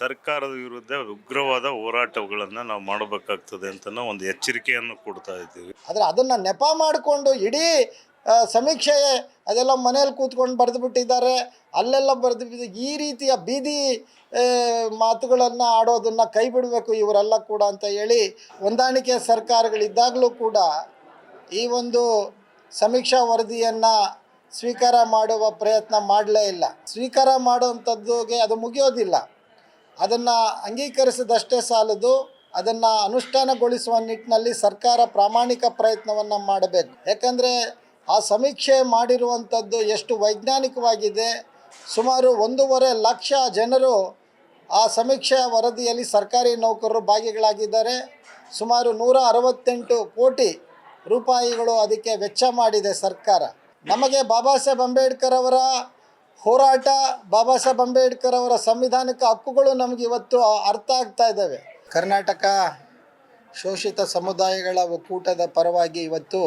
ಸರ್ಕಾರದ ವಿರುದ್ಧ ಉಗ್ರವಾದ ಹೋರಾಟಗಳನ್ನು ನಾವು ಮಾಡಬೇಕಾಗ್ತದೆ ಅಂತ ಒಂದು ಎಚ್ಚರಿಕೆಯನ್ನು ಕೊಡ್ತಾ ಇದ್ದೀವಿ. ಆದರೆ ಅದನ್ನು ನೆಪ ಮಾಡಿಕೊಂಡು ಇಡೀ ಸಮೀಕ್ಷೆ, ಅದೆಲ್ಲ ಮನೇಲಿ ಕೂತ್ಕೊಂಡು ಬರೆದು ಬಿಟ್ಟಿದ್ದಾರೆ ಅಲ್ಲೆಲ್ಲ ಬರೆದು ಈ ರೀತಿಯ ಬೀದಿ ಮಾತುಗಳನ್ನು ಆಡೋದನ್ನು ಕೈ ಬಿಡಬೇಕು ಇವರೆಲ್ಲ ಕೂಡ ಅಂತ ಹೇಳಿ ಹೊಂದಾಣಿಕೆ ಸರ್ಕಾರಗಳಿದ್ದಾಗಲೂ ಕೂಡ ಈ ಒಂದು ಸಮೀಕ್ಷಾ ವರದಿಯನ್ನು ಸ್ವೀಕಾರ ಮಾಡುವ ಪ್ರಯತ್ನ ಮಾಡಲೇ ಇಲ್ಲ. ಸ್ವೀಕಾರ ಮಾಡುವಂಥದ್ದುಗೆ ಅದು ಮುಗಿಯೋದಿಲ್ಲ. ಅದನ್ನು ಅಂಗೀಕರಿಸಿದಷ್ಟೇ ಸಾಲದು, ಅದನ್ನು ಅನುಷ್ಠಾನಗೊಳಿಸುವ ನಿಟ್ಟಿನಲ್ಲಿ ಸರ್ಕಾರ ಪ್ರಾಮಾಣಿಕ ಪ್ರಯತ್ನವನ್ನು ಮಾಡಬೇಕು. ಯಾಕಂದರೆ ಆ ಸಮೀಕ್ಷೆ ಮಾಡಿರುವಂಥದ್ದು ಎಷ್ಟು ವೈಜ್ಞಾನಿಕವಾಗಿದೆ. ಸುಮಾರು ಒಂದೂವರೆ ಲಕ್ಷ ಜನರು ಆ ಸಮೀಕ್ಷೆ ವರದಿಯಲ್ಲಿ ಸರ್ಕಾರಿ ನೌಕರರು ಭಾಗಿಗಳಾಗಿದ್ದಾರೆ. ಸುಮಾರು ನೂರ ಅರವತ್ತೆಂಟು ಕೋಟಿ ರೂಪಾಯಿಗಳು ಅದಕ್ಕೆ ವೆಚ್ಚ ಮಾಡಿದೆ ಸರ್ಕಾರ. ನಮಗೆ ಬಾಬಾ ಸಾಹೇಬ್ ಅಂಬೇಡ್ಕರ್ ಅವರ ಹೋರಾಟ ಬಾಬಾ ಸಾಹೇಬ್ ಅಂಬೇಡ್ಕರ್ ಅವರ ಸಂವಿಧಾನಿಕ ಹಕ್ಕುಗಳು ನಮಗೆ ಇವತ್ತು ಅರ್ಥ ಆಗ್ತಾ ಇದ್ದಾವೆ. ಕರ್ನಾಟಕ ಶೋಷಿತ ಸಮುದಾಯಗಳ ಒಕ್ಕೂಟದ ಪರವಾಗಿ ಇವತ್ತು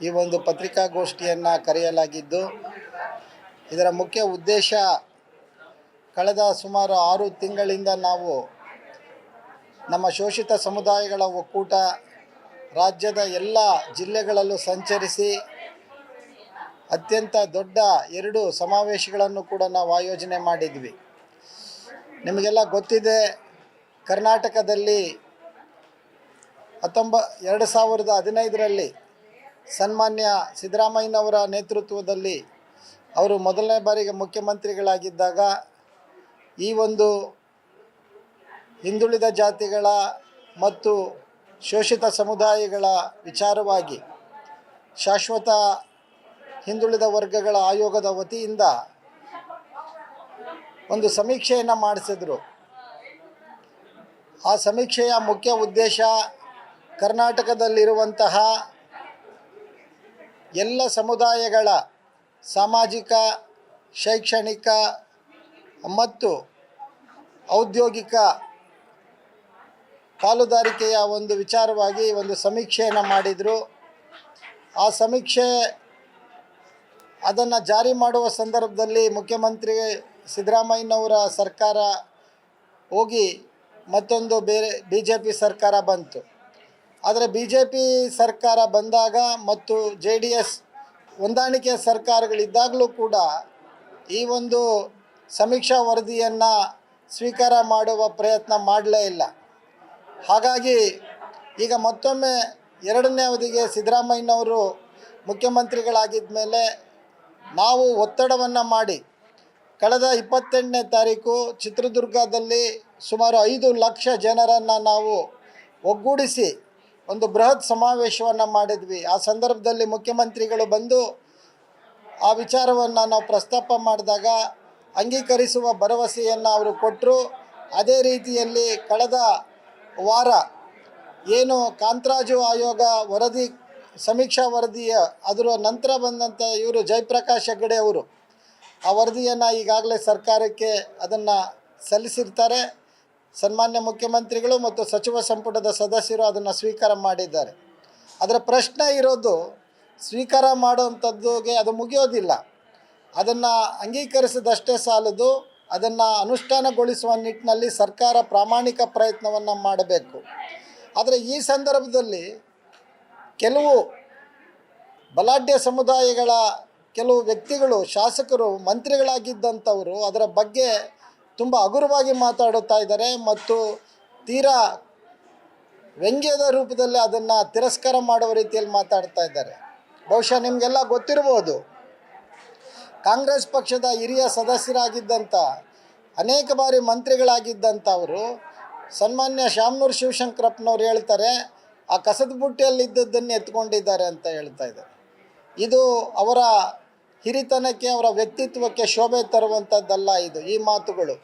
ಈ ಒಂದು ಪತ್ರಿಕಾಗೋಷ್ಠಿಯನ್ನು ಕರೆಯಲಾಗಿದ್ದು, ಇದರ ಮುಖ್ಯ ಉದ್ದೇಶ ಕಳೆದ ಸುಮಾರು ಆರು ತಿಂಗಳಿಂದ ನಾವು ನಮ್ಮ ಶೋಷಿತ ಸಮುದಾಯಗಳ ಒಕ್ಕೂಟ ರಾಜ್ಯದ ಎಲ್ಲ ಜಿಲ್ಲೆಗಳಲ್ಲೂ ಸಂಚರಿಸಿ ಅತ್ಯಂತ ದೊಡ್ಡ ಎರಡು ಸಮಾವೇಶಗಳನ್ನು ಕೂಡ ನಾವು ಆಯೋಜನೆ ಮಾಡಿದ್ವಿ. ನಿಮಗೆಲ್ಲ ಗೊತ್ತಿದೆ, ಕರ್ನಾಟಕದಲ್ಲಿ ಹತ್ತೊಂಬ, ಎರಡು ಸಾವಿರದ ಹದಿನೈದರಲ್ಲಿ ಸನ್ಮಾನ್ಯ ಸಿದ್ದರಾಮಯ್ಯನವರ ನೇತೃತ್ವದಲ್ಲಿ ಅವರು ಮೊದಲನೇ ಬಾರಿಗೆ ಮುಖ್ಯಮಂತ್ರಿಗಳಾಗಿದ್ದಾಗ ಈ ಒಂದು ಹಿಂದುಳಿದ ಜಾತಿಗಳ ಮತ್ತು ಶೋಷಿತ ಸಮುದಾಯಗಳ ವಿಚಾರವಾಗಿ ಶಾಶ್ವತ ಹಿಂದುಳಿದ ವರ್ಗಗಳ ಆಯೋಗದ ವತಿಯಿಂದ ಒಂದು ಸಮೀಕ್ಷೆಯನ್ನು ಮಾಡಿಸಿದ್ರು. ಆ ಸಮೀಕ್ಷೆಯ ಮುಖ್ಯ ಉದ್ದೇಶ ಕರ್ನಾಟಕದಲ್ಲಿರುವಂತಹ ಎಲ್ಲ ಸಮುದಾಯಗಳ ಸಾಮಾಜಿಕ, ಶೈಕ್ಷಣಿಕ ಮತ್ತು ಔದ್ಯೋಗಿಕ ಪಾಲುದಾರಿಕೆಯ ಒಂದು ವಿಚಾರವಾಗಿ ಒಂದು ಸಮೀಕ್ಷೆಯನ್ನು ಮಾಡಿದರು. ಆ ಸಮೀಕ್ಷೆ ಅದನ್ನು ಜಾರಿ ಮಾಡುವ ಸಂದರ್ಭದಲ್ಲಿ ಮುಖ್ಯಮಂತ್ರಿ ಸಿದ್ದರಾಮಯ್ಯನವರ ಸರ್ಕಾರ ಹೋಗಿ ಮತ್ತೊಂದು ಬೇರೆ ಬಿ ಜೆ ಪಿ ಸರ್ಕಾರ ಬಂತು. ಆದರೆ ಬಿ ಜೆ ಪಿ ಸರ್ಕಾರ ಬಂದಾಗ ಮತ್ತು ಜೆ ಡಿ ಎಸ್ ಹೊಂದಾಣಿಕೆ ಸರ್ಕಾರಗಳಿದ್ದಾಗಲೂ ಕೂಡ ಈ ಒಂದು ಸಮೀಕ್ಷಾ ವರದಿಯನ್ನು ಸ್ವೀಕಾರ ಮಾಡುವ ಪ್ರಯತ್ನ ಮಾಡಲೇ ಇಲ್ಲ. ಹಾಗಾಗಿ ಈಗ ಮತ್ತೊಮ್ಮೆ ಎರಡನೇ ಅವಧಿಗೆ ಸಿದ್ದರಾಮಯ್ಯನವರು ಮುಖ್ಯಮಂತ್ರಿಗಳಾಗಿದ್ದ ಮೇಲೆ ನಾವು ಒತ್ತಡವನ್ನು ಮಾಡಿ ಕಳೆದ ಇಪ್ಪತ್ತೆಂಟನೇ ತಾರೀಕು ಚಿತ್ರದುರ್ಗದಲ್ಲಿ ಸುಮಾರು ಐದು ಲಕ್ಷ ಜನರನ್ನು ನಾವು ಒಗ್ಗೂಡಿಸಿ ಒಂದು ಬೃಹತ್ ಸಮಾವೇಶವನ್ನು ಮಾಡಿದ್ವಿ. ಆ ಸಂದರ್ಭದಲ್ಲಿ ಮುಖ್ಯಮಂತ್ರಿಗಳು ಬಂದು ಆ ವಿಚಾರವನ್ನು ನಾವು ಪ್ರಸ್ತಾಪ ಮಾಡಿದಾಗ ಅಂಗೀಕರಿಸುವ ಭರವಸೆಯನ್ನು ಅವರು ಕೊಟ್ಟರು ಅದೇ ರೀತಿಯಲ್ಲಿ ಕಳೆದ ವಾರ ಏನು ಕಾಂತರಾಜು ಆಯೋಗ ವರದಿ ಸಮೀಕ್ಷಾ ವರದಿಯ ಅದರ ನಂತರ ಬಂದಂಥ ಇವರು ಜಯಪ್ರಕಾಶ್ ಹೆಗ್ಗಡೆ ಅವರು. ಆ ವರದಿಯನ್ನು ಈಗಾಗಲೇ ಸರ್ಕಾರಕ್ಕೆ ಅದನ್ನು ಸಲ್ಲಿಸಿರ್ತಾರೆ. ಸನ್ಮಾನ್ಯ ಮುಖ್ಯಮಂತ್ರಿಗಳು ಮತ್ತು ಸಚಿವ ಸಂಪುಟದ ಸದಸ್ಯರು ಅದನ್ನು ಸ್ವೀಕಾರ ಮಾಡಿದ್ದಾರೆ. ಅದರ ಪ್ರಶ್ನೆ ಇರೋದು ಸ್ವೀಕಾರ ಮಾಡುವಂಥದ್ದುಗೆ ಅದು ಮುಗಿಯೋದಿಲ್ಲ. ಅದನ್ನು ಅಂಗೀಕರಿಸಿದಷ್ಟೇ ಸಾಲದು. ಅದನ್ನು ಅನುಷ್ಠಾನಗೊಳಿಸುವ ನಿಟ್ಟಿನಲ್ಲಿ ಸರ್ಕಾರ ಪ್ರಾಮಾಣಿಕ ಪ್ರಯತ್ನವನ್ನು ಮಾಡಬೇಕು. ಆದರೆ ಈ ಸಂದರ್ಭದಲ್ಲಿ ಕೆಲವು ಬಲಾಢ್ಯ ಸಮುದಾಯಗಳ ಕೆಲವು ವ್ಯಕ್ತಿಗಳು, ಶಾಸಕರು, ಮಂತ್ರಿಗಳಾಗಿದ್ದಂಥವರು ಅದರ ಬಗ್ಗೆ ತುಂಬ ಹಗುರವಾಗಿ ಮಾತಾಡುತ್ತಾ ಇದ್ದಾರೆ ಮತ್ತು ತೀರಾ ವ್ಯಂಗ್ಯದ ರೂಪದಲ್ಲಿ ಅದನ್ನು ತಿರಸ್ಕಾರ ಮಾಡುವ ರೀತಿಯಲ್ಲಿ ಮಾತಾಡ್ತಾ ಇದ್ದಾರೆ. ಬಹುಶಃ ನಿಮಗೆಲ್ಲ ಗೊತ್ತಿರ್ಬೋದು ಕಾಂಗ್ರೆಸ್ ಪಕ್ಷದ ಹಿರಿಯ ಸದಸ್ಯರಾಗಿದ್ದಂಥ, ಅನೇಕ ಬಾರಿ ಮಂತ್ರಿಗಳಾಗಿದ್ದಂಥವರು, ಸನ್ಮಾನ್ಯ ಶಾಮನೂರು ಶಿವಶಂಕರಪ್ಪನವ್ರು ಹೇಳ್ತಾರೆ ಆ ಕಸದ ಬುಟ್ಟಿಯಲ್ಲಿದ್ದದ್ದನ್ನು ಎತ್ಕೊಂಡಿದ್ದಾರೆ ಅಂತ ಹೇಳ್ತಾ ಇದ್ದಾರೆ ಇದು ಅವರ ಹಿರಿತನಕ್ಕೆ, ಅವರ ವ್ಯಕ್ತಿತ್ವಕ್ಕೆ ಶೋಭೆ ತರುವಂಥದ್ದಲ್ಲ ಇದು, ಈ ಮಾತುಗಳು.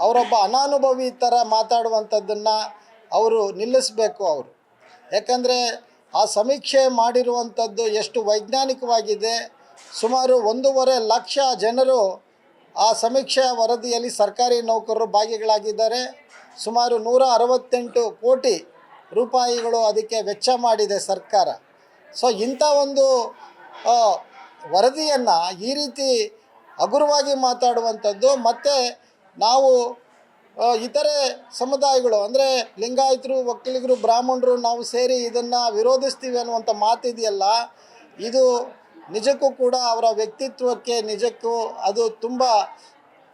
ಅವರೊಬ್ಬ ಅನಾನುಭವಿ ಥರ ಮಾತಾಡುವಂಥದ್ದನ್ನು ಅವರು ನಿಲ್ಲಿಸಬೇಕು ಅವರು. ಯಾಕಂದರೆ ಆ ಸಮೀಕ್ಷೆ ಮಾಡಿರುವಂಥದ್ದು ಎಷ್ಟು ವೈಜ್ಞಾನಿಕವಾಗಿದೆ. ಸುಮಾರು ಒಂದೂವರೆ ಲಕ್ಷ ಜನರು ಆ ಸಮೀಕ್ಷೆಯ ವರದಿಯಲ್ಲಿ ಸರ್ಕಾರಿ ನೌಕರರು ಭಾಗಿಗಳಾಗಿದ್ದಾರೆ. ಸುಮಾರು ನೂರ ಅರವತ್ತೆಂಟು ಕೋಟಿ ರೂಪಾಯಿಗಳು ಅದಕ್ಕೆ ವೆಚ್ಚ ಮಾಡಿದೆ ಸರ್ಕಾರ. ಸೊ ಇಂಥ ಒಂದು ವರದಿಯನ್ನು ಈ ರೀತಿ ಹಗುರವಾಗಿ ಮಾತಾಡುವಂಥದ್ದು, ಮತ್ತು ನಾವು ಇತರೆ ಸಮುದಾಯಗಳು, ಅಂದರೆ ಲಿಂಗಾಯತರು ಒಕ್ಕಲಿಗರು ಬ್ರಾಹ್ಮಣರು ನಾವು ಸೇರಿ ಇದನ್ನು ವಿರೋಧಿಸ್ತೀವಿ ಅನ್ನುವಂಥ ಮಾತಿದೆಯಲ್ಲ, ಇದು ನಿಜಕ್ಕೂ ಕೂಡ ಅವರ ವ್ಯಕ್ತಿತ್ವಕ್ಕೆ ನಿಜಕ್ಕೂ ಅದು ತುಂಬ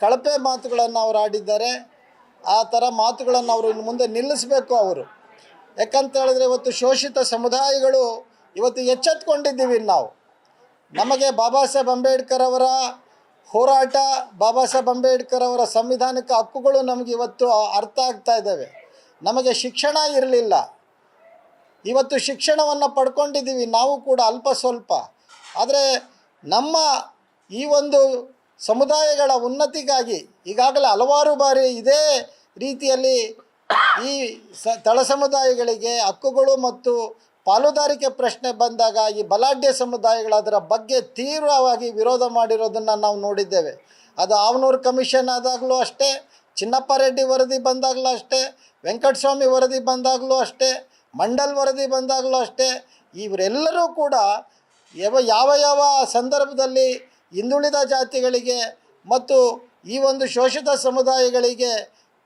ಕಳಪೆ ಮಾತುಗಳನ್ನು ಅವರು ಆಡಿದ್ದಾರೆ. ಆ ಥರ ಮಾತುಗಳನ್ನು ಅವರು ಇನ್ನು ಮುಂದೆ ನಿಲ್ಲಿಸಬೇಕು ಅವರು. ಯಾಕಂತ ಹೇಳಿದ್ರೆ ಇವತ್ತು ಶೋಷಿತ ಸಮುದಾಯಗಳು ಇವತ್ತು ಎಚ್ಚೆತ್ಕೊಂಡಿದ್ದೀವಿ ನಾವು. ನಮಗೆ ಬಾಬಾ ಸಾಹೇಬ್ ಅಂಬೇಡ್ಕರ್ ಅವರ ಹೋರಾಟ, ಬಾಬಾ ಸಾಹೇಬ್ ಅಂಬೇಡ್ಕರ್ ಅವರ ಸಂವಿಧಾನಿಕ ಹಕ್ಕುಗಳು ನಮಗೆ ಇವತ್ತು ಅರ್ಥ ಆಗ್ತಾ ಇದ್ದಾವೆ. ನಮಗೆ ಶಿಕ್ಷಣ ಇರಲಿಲ್ಲ. ಇವತ್ತು ಶಿಕ್ಷಣವನ್ನು ಪಡ್ಕೊಂಡಿದ್ದೀವಿ ನಾವು ಕೂಡ ಅಲ್ಪ ಸ್ವಲ್ಪ. ಆದರೆ ನಮ್ಮ ಈ ಒಂದು ಸಮುದಾಯಗಳ ಉನ್ನತಿಗಾಗಿ ಈಗಾಗಲೇ ಹಲವಾರು ಬಾರಿ ಇದೇ ರೀತಿಯಲ್ಲಿ ಈ ಸ, ತಳ ಸಮುದಾಯಗಳಿಗೆ ಹಕ್ಕುಗಳು ಮತ್ತು ಪಾಲುದಾರಿಕೆ ಪ್ರಶ್ನೆ ಬಂದಾಗ ಈ ಬಲಾಢ್ಯ ಸಮುದಾಯಗಳು ಅದರ ಬಗ್ಗೆ ತೀವ್ರವಾಗಿ ವಿರೋಧ ಮಾಡಿರೋದನ್ನು ನಾವು ನೋಡಿದ್ದೇವೆ. ಅದು ಆವನೂರು ಕಮಿಷನ್ ಆದಾಗಲೂ ಅಷ್ಟೇ, ಚಿನ್ನಪ್ಪ ರೆಡ್ಡಿ ವರದಿ ಬಂದಾಗಲೂ ಅಷ್ಟೇ, ವೆಂಕಟಸ್ವಾಮಿ ವರದಿ ಬಂದಾಗಲೂ ಅಷ್ಟೇ, ಮಂಡಲ್ ವರದಿ ಬಂದಾಗಲೂ ಅಷ್ಟೇ, ಇವರೆಲ್ಲರೂ ಕೂಡ ಯಾವ ಯಾವ ಯಾವ ಸಂದರ್ಭದಲ್ಲಿ ಹಿಂದುಳಿದ ಜಾತಿಗಳಿಗೆ ಮತ್ತು ಈ ಒಂದು ಶೋಷಿತ ಸಮುದಾಯಗಳಿಗೆ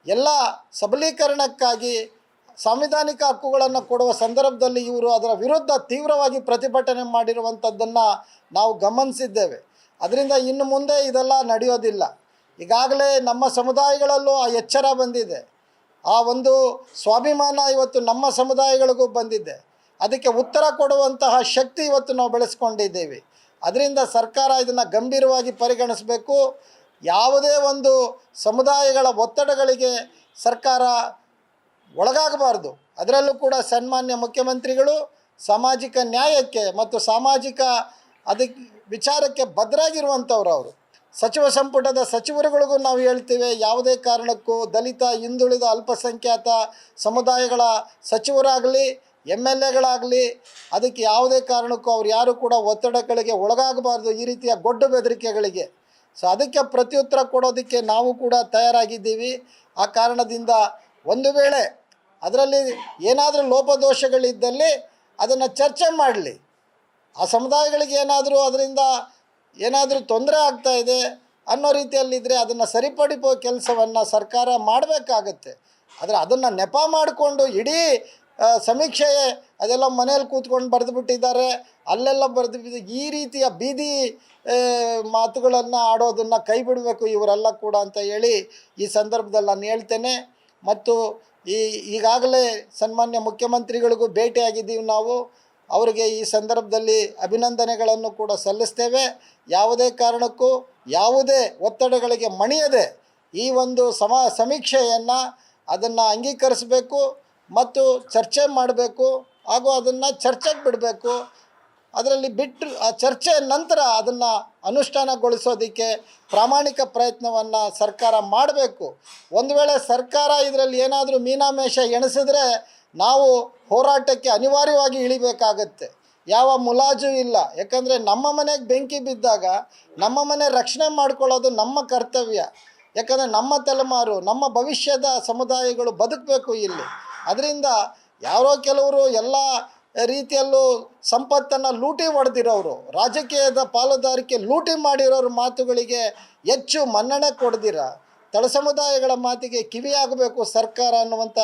ಎಲ್ಲ ಸಬಲೀಕರಣಕ್ಕಾಗಿ ಸಾಂವಿಧಾನಿಕ ಹಕ್ಕುಗಳನ್ನು ಕೊಡುವ ಸಂದರ್ಭದಲ್ಲಿ ಇವರು ಅದರ ವಿರುದ್ಧ ತೀವ್ರವಾಗಿ ಪ್ರತಿಭಟನೆ ಮಾಡಿರುವಂಥದ್ದನ್ನು ನಾವು ಗಮನಿಸಿದ್ದೇವೆ. ಅದರಿಂದ ಇನ್ನು ಮುಂದೆ ಇದೆಲ್ಲ ನಡೆಯೋದಿಲ್ಲ. ಈಗಾಗಲೇ ನಮ್ಮ ಸಮುದಾಯಗಳಲ್ಲೂ ಆ ಎಚ್ಚರ ಬಂದಿದೆ. ಆ ಒಂದು ಸ್ವಾಭಿಮಾನ ಇವತ್ತು ನಮ್ಮ ಸಮುದಾಯಗಳಿಗೂ ಬಂದಿದೆ. ಅದಕ್ಕೆ ಉತ್ತರ ಕೊಡುವಂತಹ ಶಕ್ತಿ ಇವತ್ತು ನಾವು ಬೆಳೆಸ್ಕೊಂಡಿದ್ದೇವೆ. ಅದರಿಂದ ಸರ್ಕಾರ ಇದನ್ನು ಗಂಭೀರವಾಗಿ ಪರಿಗಣಿಸಬೇಕು. ಯಾವುದೇ ಒಂದು ಸಮುದಾಯಗಳ ಒತ್ತಡಗಳಿಗೆ ಸರ್ಕಾರ ಒಳಗಾಗಬಾರ್ದು. ಅದರಲ್ಲೂ ಕೂಡ ಸನ್ಮಾನ್ಯ ಮುಖ್ಯಮಂತ್ರಿಗಳು ಸಾಮಾಜಿಕ ನ್ಯಾಯಕ್ಕೆ ಮತ್ತು ಸಾಮಾಜಿಕ ಅದಕ್ಕೆ ವಿಚಾರಕ್ಕೆ ಭದ್ರಾಗಿರುವಂಥವ್ರು ಅವರು. ಸಚಿವ ಸಂಪುಟದ ಸಚಿವರುಗಳಿಗೂ ನಾವು ಹೇಳ್ತೇವೆ, ಯಾವುದೇ ಕಾರಣಕ್ಕೂ ದಲಿತ, ಹಿಂದುಳಿದ, ಅಲ್ಪಸಂಖ್ಯಾತ ಸಮುದಾಯಗಳ ಸಚಿವರಾಗಲಿ ಎಂ ಎಲ್ ಎಗಳಾಗಲಿ ಅದಕ್ಕೆ ಯಾವುದೇ ಕಾರಣಕ್ಕೂ ಅವ್ರು ಯಾರು ಕೂಡ ಒತ್ತಡಗಳಿಗೆ ಒಳಗಾಗಬಾರ್ದು. ಈ ರೀತಿಯ ಗೊಡ್ಡು ಬೆದರಿಕೆಗಳಿಗೆ ಸೊ ಅದಕ್ಕೆ ಪ್ರತ್ಯುತ್ತರ ಕೊಡೋದಕ್ಕೆ ನಾವು ಕೂಡ ತಯಾರಾಗಿದ್ದೀವಿ. ಆ ಕಾರಣದಿಂದ ಒಂದು ವೇಳೆ ಅದರಲ್ಲಿ ಏನಾದರೂ ಲೋಪದೋಷಗಳಿದ್ದಲ್ಲಿ ಅದನ್ನು ಚರ್ಚೆ ಮಾಡಲಿ. ಆ ಸಮುದಾಯಗಳಿಗೆ ಏನಾದರೂ ಅದರಿಂದ ಏನಾದರೂ ತೊಂದರೆ ಆಗ್ತಾ ಇದೆ ಅನ್ನೋ ರೀತಿಯಲ್ಲಿದ್ದರೆ ಅದನ್ನು ಸರಿಪಡಿಸುವ ಕೆಲಸವನ್ನು ಸರ್ಕಾರ ಮಾಡಬೇಕಾಗತ್ತೆ. ಆದರೆ ಅದನ್ನು ನೆಪ ಮಾಡಿಕೊಂಡು ಇಡೀ ಆ, ಸಮೀಕ್ಷೆಯೇ ಅದೆಲ್ಲ ಮನೇಲಿ ಕೂತ್ಕೊಂಡು ಬರೆದು ಬಿಟ್ಟಿದ್ದಾರೆ ಅಲ್ಲೆಲ್ಲ ಬರೆದು ಈ ರೀತಿಯ ಬೀದಿ ಮಾತುಗಳನ್ನು ಆಡೋದನ್ನು ಕೈ ಬಿಡಬೇಕು ಇವರೆಲ್ಲ ಕೂಡ ಅಂತ ಹೇಳಿ ಈ ಸಂದರ್ಭದಲ್ಲಿ ನಾನು ಹೇಳ್ತೇನೆ. ಮತ್ತು ಈ ಈಗಾಗಲೇ ಸನ್ಮಾನ್ಯ ಮುಖ್ಯಮಂತ್ರಿಗಳಿಗೂ ಭೇಟಿಯಾಗಿದ್ದೀವಿ ನಾವು. ಅವರಿಗೆ ಈ ಸಂದರ್ಭದಲ್ಲಿ ಅಭಿನಂದನೆಗಳನ್ನು ಕೂಡ ಸಲ್ಲಿಸ್ತೇವೆ. ಯಾವುದೇ ಕಾರಣಕ್ಕೂ ಯಾವುದೇ ಒತ್ತಡಗಳಿಗೆ ಮಣಿಯದೆ ಈ ಒಂದು ಸಮ ಸಮೀಕ್ಷೆಯನ್ನು ಅದನ್ನು ಅಂಗೀಕರಿಸಬೇಕು. ಮತ್ತು ಚರ್ಚೆ ಮಾಡಬೇಕು ಹಾಗೂ ಅದನ್ನು ಚರ್ಚೆಗೆ ಬಿಡಬೇಕು. ಅದರಲ್ಲಿ ಬಿಟ್ಟು ಆ ಚರ್ಚೆ ನಂತರ ಅದನ್ನು ಅನುಷ್ಠಾನಗೊಳಿಸೋದಕ್ಕೆ ಪ್ರಾಮಾಣಿಕ ಪ್ರಯತ್ನವನ್ನು ಸರ್ಕಾರ ಮಾಡಬೇಕು. ಒಂದು ವೇಳೆ ಸರ್ಕಾರ ಇದರಲ್ಲಿ ಏನಾದರೂ ಮೀನಾಮೇಷ ಎಣಿಸಿದ್ರೆ ನಾವು ಹೋರಾಟಕ್ಕೆ ಅನಿವಾರ್ಯವಾಗಿ ಇಳಿಬೇಕಾಗತ್ತೆ. ಯಾವ ಮುಲಾಜು ಇಲ್ಲ. ಯಾಕಂದರೆ ನಮ್ಮ ಮನೆಗೆ ಬೆಂಕಿ ಬಿದ್ದಾಗ ನಮ್ಮ ಮನೆ ರಕ್ಷಣೆ ಮಾಡ್ಕೊಳ್ಳೋದು ನಮ್ಮ ಕರ್ತವ್ಯ. ಯಾಕಂದರೆ ನಮ್ಮ ತಲೆಮಾರು, ನಮ್ಮ ಭವಿಷ್ಯದ ಸಮುದಾಯಗಳು ಬದುಕಬೇಕು ಇಲ್ಲಿ. ಅದರಿಂದ ಯಾರೋ ಕೆಲವರು ಎಲ್ಲ ರೀತಿಯಲ್ಲೂ ಸಂಪತ್ತನ್ನು ಲೂಟಿ ಹೊಡೆದಿರೋರು, ರಾಜಕೀಯದ ಪಾಲುದಾರಿಕೆ ಲೂಟಿ ಮಾಡಿರೋರ ಮಾತುಗಳಿಗೆ ಹೆಚ್ಚು ಮನ್ನಣೆ ಕೊಡ್ದಿರ. ತಳ ಸಮುದಾಯಗಳ ಮಾತಿಗೆ ಕಿವಿಯಾಗಬೇಕು ಸರ್ಕಾರ ಅನ್ನುವಂಥ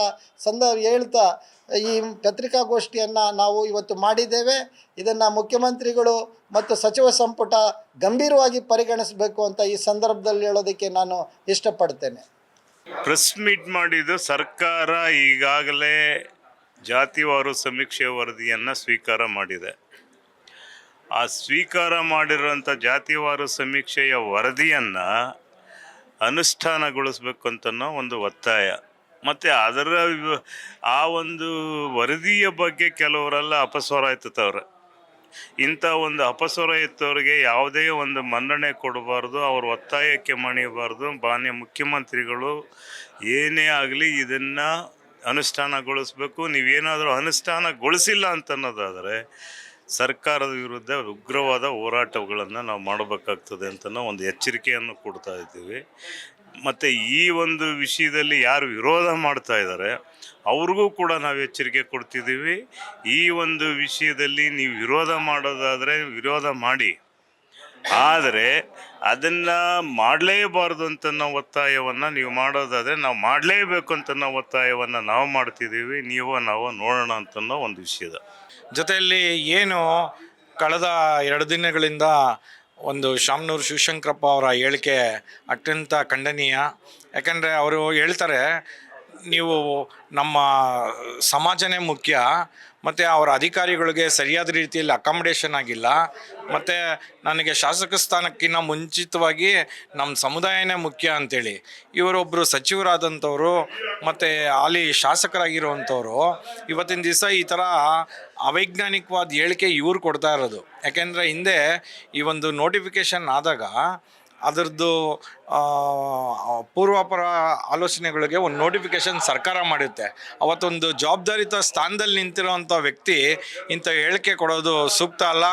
ಸಂದರ್ಭ ಹೇಳ್ತಾ ಈ ಪತ್ರಿಕಾಗೋಷ್ಠಿಯನ್ನು ನಾವು ಇವತ್ತು ಮಾಡಿದ್ದೇವೆ. ಇದನ್ನು ಮುಖ್ಯಮಂತ್ರಿಗಳು ಮತ್ತು ಸಚಿವ ಸಂಪುಟ ಗಂಭೀರವಾಗಿ ಪರಿಗಣಿಸಬೇಕು ಅಂತ ಈ ಸಂದರ್ಭದಲ್ಲಿ ಹೇಳೋದಕ್ಕೆ ನಾನು ಇಷ್ಟಪಡ್ತೇನೆ. ಪ್ರೆಸ್ ಮೀಟ್ ಮಾಡಿದ್ದು ಸರ್ಕಾರ ಈಗಾಗಲೇ ಜಾತಿವಾರು ಸಮೀಕ್ಷೆ ವರದಿಯನ್ನು ಸ್ವೀಕಾರ ಮಾಡಿದೆ. ಆ ಸ್ವೀಕಾರ ಮಾಡಿರುವಂಥ ಜಾತಿವಾರು ಸಮೀಕ್ಷೆಯ ವರದಿಯನ್ನು ಅನುಷ್ಠಾನಗೊಳಿಸ್ಬೇಕು ಅಂತನೋ ಒಂದು ಒತ್ತಾಯ. ಮತ್ತು ಅದರ ಆ ಒಂದು ವರದಿಯ ಬಗ್ಗೆ ಕೆಲವರೆಲ್ಲ ಅಪಸ್ವರ ಎತ್ತುತ್ತವ್ರೆ ಇಂಥ ಒಂದು ಅಪಸ್ವರ ಎತ್ತವರಿಗೆ ಯಾವುದೇ ಒಂದು ಮನ್ನಣೆ ಕೊಡಬಾರ್ದು, ಅವ್ರ ಒತ್ತಾಯಕ್ಕೆ ಮಣಿಬಾರ್ದು ಮಾನ್ಯ ಮುಖ್ಯಮಂತ್ರಿಗಳು, ಏನೇ ಆಗಲಿ ಇದನ್ನು ಅನುಷ್ಠಾನಗೊಳಿಸ್ಬೇಕು. ನೀವೇನಾದರೂ ಅನುಷ್ಠಾನಗೊಳಿಸಿಲ್ಲ ಅಂತನ್ನೋದಾದರೆ ಸರ್ಕಾರದ ವಿರುದ್ಧ ಉಗ್ರವಾದ ಹೋರಾಟಗಳನ್ನು ನಾವು ಮಾಡಬೇಕಾಗ್ತದೆ ಅಂತ ಒಂದು ಎಚ್ಚರಿಕೆಯನ್ನು ಕೊಡ್ತಾ ಇದ್ದೀವಿ. ಮತ್ತು ಈ ಒಂದು ವಿಷಯದಲ್ಲಿ ಯಾರು ವಿರೋಧ ಮಾಡ್ತಾ ಇದ್ದಾರೆ, ಅವ್ರಿಗೂ ಕೂಡ ನಾವು ಎಚ್ಚರಿಕೆ ಕೊಡ್ತಿದ್ದೀವಿ. ಈ ಒಂದು ವಿಷಯದಲ್ಲಿ ನೀವು ವಿರೋಧ ಮಾಡೋದಾದರೆ ವಿರೋಧ ಮಾಡಿ. ಆದರೆ ಅದನ್ನು ಮಾಡಲೇಬಾರ್ದು ಅಂತ ನಾವು ಒತ್ತಾಯವನ್ನು ನೀವು ಮಾಡೋದಾದರೆ ನಾವು ಮಾಡಲೇಬೇಕು ಅಂತ ನಾವು ಒತ್ತಾಯವನ್ನು ನಾವು ಮಾಡ್ತಿದ್ದೀವಿ, ನೀವು ನಾವು ನೋಡೋಣ ಅಂತನೋ ಒಂದು ವಿಷಯದ. ಜೊತೆಯಲ್ಲಿ ಏನು ಕಳೆದ ಎರಡು ದಿನಗಳಿಂದ ಒಂದು ಶಾಮನೂರು ಶಿವಶಂಕರಪ್ಪ ಅವರ ಹೇಳಿಕೆ ಅತ್ಯಂತ ಖಂಡನೀಯ. ಯಾಕಂದರೆ ಅವರು ಹೇಳ್ತಾರೆ ನೀವು ನಮ್ಮ ಸಮಾಜನೇ ಮುಖ್ಯ, ಮತ್ತು ಅವರ ಅಧಿಕಾರಿಗಳಿಗೆ ಸರಿಯಾದ ರೀತಿಯಲ್ಲಿ ಅಕಾಮಿಡೇಷನ್ ಆಗಿಲ್ಲ, ಮತ್ತು ನನಗೆ ಶಾಸಕ ಸ್ಥಾನಕ್ಕಿಂತ ಮುಂಚಿತವಾಗಿ ನಮ್ಮ ಸಮುದಾಯನೇ ಮುಖ್ಯ ಅಂತೇಳಿ ಇವರೊಬ್ಬರು ಸಚಿವರಾದಂಥವರು, ಮತ್ತು ಅಲ್ಲಿ ಶಾಸಕರಾಗಿರುವಂಥವ್ರು, ಇವತ್ತಿನ ದಿವಸ ಈ ಥರ ಅವೈಜ್ಞಾನಿಕವಾದ ಹೇಳಿಕೆ ಇವರು ಕೊಡ್ತಾ ಇರೋದು. ಯಾಕೆಂದರೆ ಹಿಂದೆ ಈ ಒಂದು ನೋಟಿಫಿಕೇಷನ್ ಆದಾಗ ಅದರದ್ದು ಪೂರ್ವಾಪರ ಆಲೋಚನೆಗಳಿಗೆ ಒಂದು ನೋಟಿಫಿಕೇಶನ್ ಸರ್ಕಾರ ಮಾಡುತ್ತೆ ಅವತ್ತೊಂದು ಜವಾಬ್ದಾರಿತ ಸ್ಥಾನದಲ್ಲಿ ನಿಂತಿರುವಂಥ ವ್ಯಕ್ತಿ ಇಂಥ ಹೇಳಿಕೆ ಕೊಡೋದು ಸೂಕ್ತ ಅಲ್ಲ.